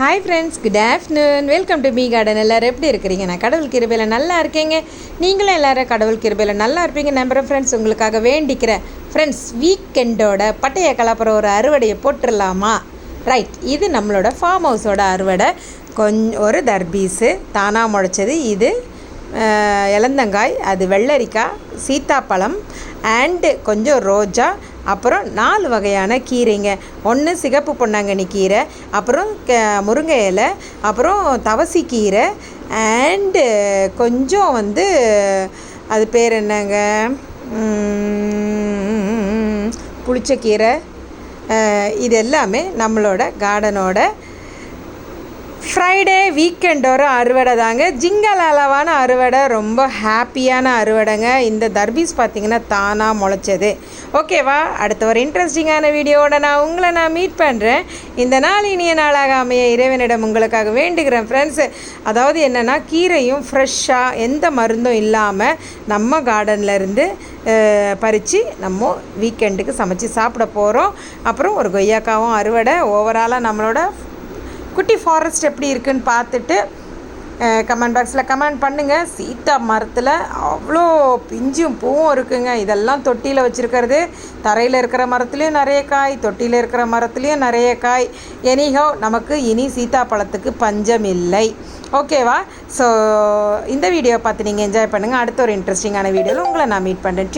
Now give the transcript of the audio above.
Hi friends good afternoon welcome to me garden எல்லோரும் எப்படி இருக்கிறீங்க? நான் கடவுள் கிருபையில் நல்லா இருக்கேங்க. நீங்களும் எல்லோரும் கடவுள் கிருபையில் நல்லா இருப்பீங்க. நம்புகிறேன் ஃப்ரெண்ட்ஸ் உங்களுக்காக வேண்டிக்கிறேன் ஃப்ரெண்ட்ஸ் வீக்கெண்டோட பட்டைய கலப்புற ஒரு அறுவடையை போட்டுடலாமா ரைட் இது நம்மளோட ஃபார்ம் ஹவுஸோட அறுவடை. கொஞ்சம் ஒரு தர்பீஸு தானாக முளைச்சது இது இலந்தங்காய் அது வெள்ளரிக்காய் சீத்தாப்பழம் அண்டு கொஞ்சம் ரோஜா அப்புறம் நாலு வகையான கீரைங்க. ஒன்று சிகப்பு பொன்னாங்கண்ணி கீரை அப்புறம் க முருங்கை இலை அப்புறம் தவசி கீரை அண்டு கொஞ்சம் வந்து அது பேர் என்னங்க? புளிச்சக்கீரை இது எல்லாமே நம்மளோட கார்டனோட ஃப்ரைடே வீக்கெண்ட் ஒரு அறுவடை தாங்க. ஜிங்கல் அளவான அறுவடை ரொம்ப ஹாப்பியான அறுவடைங்க. இந்த தர்பீஸ் பார்த்திங்கன்னா தானாக முளைச்சது. ஓகேவா? அடுத்த ஒரு இன்ட்ரெஸ்டிங்கான வீடியோவோட நான் உங்களை நான் மீட் பண்ணுறேன் இந்த நாள் இனிய நாளாக அமைய இறைவனிடம் உங்களுக்காக வேண்டுகிறேன் ஃப்ரெண்ட்ஸு அதாவது என்னென்னா கீரையும் ஃப்ரெஷ்ஷாக எந்த மருந்தும் இல்லாமல் நம்ம கார்டனில் இருந்து பறித்து நம்ம வீக்கெண்டுக்கு சமைச்சு சாப்பிட போகிறோம் அப்புறம் ஒரு கொய்யாக்காவும் அறுவடை. ஓவராலாக நம்மளோட குட்டி ஃபாரஸ்ட் எப்படி இருக்குன்னு பார்த்துட்டு கமெண்ட் பாக்ஸில் கமெண்ட் பண்ணுங்கள் சீத்தா மரத்தில் அவ்வளோ பிஞ்சும் பூவும் இருக்குங்க. இதெல்லாம் தொட்டியில் வச்சுருக்கிறது. தரையில் இருக்கிற மரத்துலேயும் நிறைய காய் தொட்டியில் இருக்கிற மரத்துலேயும் நிறைய காய். எனிஹோ நமக்கு இனி சீத்தாப்பழத்துக்கு பஞ்சம் இல்லை. ஓகேவா ஸோ இந்த வீடியோ பார்த்து நீங்கள் என்ஜாய் பண்ணுங்கள் அடுத்த ஒரு இன்ட்ரெஸ்டிங்கான வீடியோவில் உங்களை நான் மீட் பண்ணுறேன்